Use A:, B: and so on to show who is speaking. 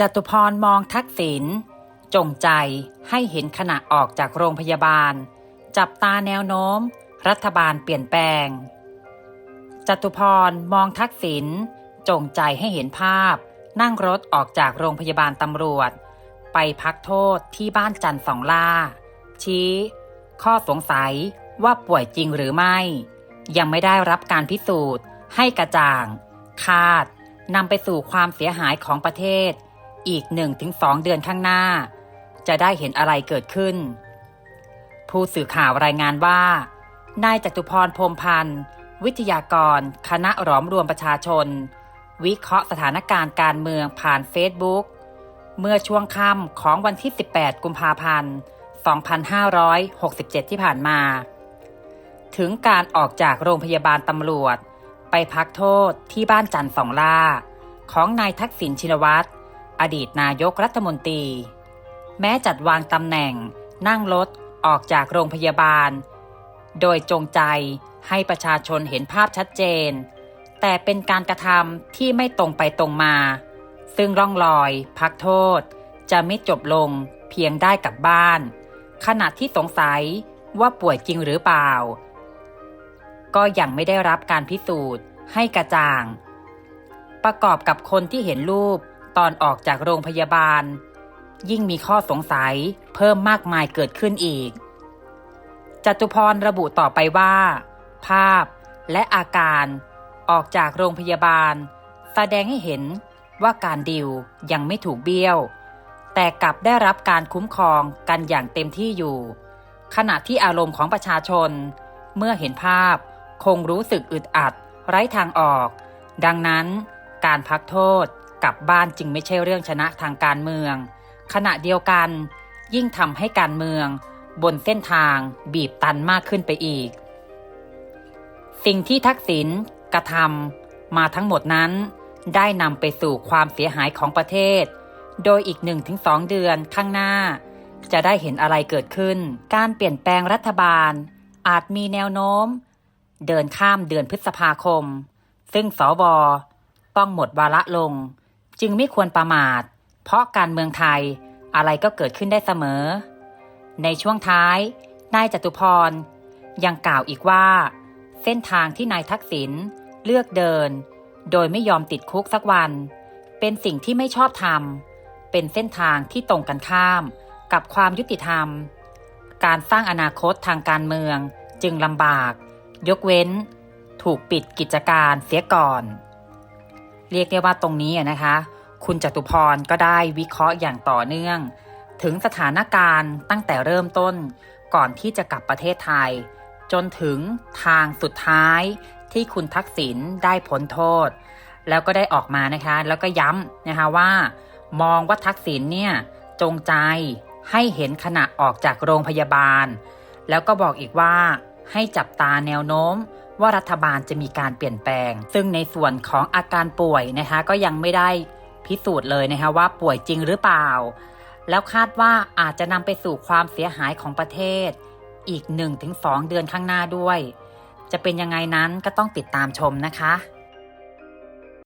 A: จตุพรมองทักษิณจงใจให้เห็นขณะออกจากโรงพยาบาล จับตาแนวโน้ม รัฐบาลเปลี่ยนแปลง จตุพรมองทักษิณจงใจให้เห็นภาพ นั่งรถออกจากโรงพยาบาลตำรวจ ไปพักโทษที่บ้านจันทร์สองล่า ชี้ ข้อสงสัยว่าป่วยจริงหรือไม่ ยังไม่ได้รับการพิสูจน์ ให้กระจ่าง คาดนำไปสู่ความเสียหายของประเทศ อีก 1-2 เดือนข้างหน้า จะได้เห็นอะไรเกิดขึ้น ผู้สื่อข่าวรายงานว่า นายจตุพรพรมพันธ์ วิทยากร คณะหลอมรวมประชาชน วิเคราะห์สถานการณ์การเมืองผ่านเฟซบุ๊กเมื่อช่วงค่ำของวันที่ 18 กุมภาพันธ์ 2567 ที่ผ่านมา ถึงการออกจากโรงพยาบาลตำรวจ ไปพักโทษที่บ้านจันทร์สองล่า ของนายทักษิณชินวัตร อดีตนายกรัฐมนตรี แม้จัดวางตำแหน่ง นั่งรถออกจากโรงพยาบาล โดยจงใจให้ประชาชนเห็นภาพชัดเจน แต่เป็นการกระทำที่ไม่ตรงไปตรงมา ซึ่งร่องรอย พักโทษ จะไม่จบลงเพียงได้กลับบ้าน ขณะที่สงสัยว่าป่วยจริงหรือเปล่า ก็ยังไม่ได้รับการพิสูจน์ให้กระจ่าง ประกอบกับคนที่เห็นรูป ตอนออกจากโรงพยาบาล ยิ่งมีข้อสงสัยเพิ่มมากมายเกิดขึ้นอีก จตุพรระบุต่อไปว่า ภาพและอาการออกจากโรงพยาบาล แสดงให้เห็นว่าการดิวยังไม่ถูกเบี้ยว แต่กลับได้รับการคุ้มครองกันอย่างเต็มที่อยู่ ขณะที่อารมณ์ของประชาชน เมื่อเห็นภาพคงรู้สึกอึดอัด ไร้ทางออก ดังนั้นการพักโทษ กลับบ้านจึงไม่ใช่เรื่องชนะทางการเมือง ขณะเดียวกัน ยิ่งทำให้การเมือง บนเส้นทางบีบตันมากขึ้นไปอีก สิ่งที่ทักษิณกระทำมาทั้งหมดนั้น ได้นำไปสู่ความเสียหายของประเทศ โดยอีก 1-2 เดือนข้างหน้า จะได้เห็นอะไรเกิดขึ้น การเปลี่ยนแปลงรัฐบาล อาจมีแนวโน้ม เดินข้ามเดือนพฤษภาคม ซึ่งสวต้องหมดวาระลง จึงไม่ควรประมาท เพราะการเมืองไทยอะไรก็เกิดขึ้นได้เสมอ ในช่วงท้าย นายจตุพร ยังกล่าวอีกว่า เส้นทางที่นายทักษิณเลือกเดิน โดยไม่ยอมติดคุกสักวัน เป็นสิ่งที่ไม่ชอบธรรมเป็นเส้นทางที่ตรงกันข้าม กับความยุติธรรม การสร้างอนาคตทางการเมืองจึงลำบาก ยกเว้น ถูกปิดกิจการเสียก่อน เรียกได้ว่าตรงนี้นะคะ คุณจตุพรก็ได้วิเคราะห์อย่างต่อเนื่อง ถึงสถานการณ์ตั้งแต่เริ่มต้น ก่อนที่จะกลับประเทศไทย จนถึงทางสุดท้ายที่คุณทักษิณได้พ้นโทษ แล้วก็ได้ออกมานะคะ แล้วก็ย้ำนะคะว่า มองว่าทักษิณเนี่ยจงใจให้เห็นขณะออกจากโรงพยาบาล แล้วก็บอกอีกว่าให้จับตาแนวโน้ม ว่ารัฐบาลจะมีการเปลี่ยนแปลง ซึ่งในส่วนของอาการป่วยนะคะก็ยังไม่ได้พิสูจน์เลยนะคะว่าป่วยจริงหรือเปล่า แล้วคาดว่าอาจจะนำไปสู่ความเสียหายของประเทศ อีก 1-2 เดือนข้างหน้าด้วย จะเป็นยังไงนั้นก็ต้องติดตามชมนะคะ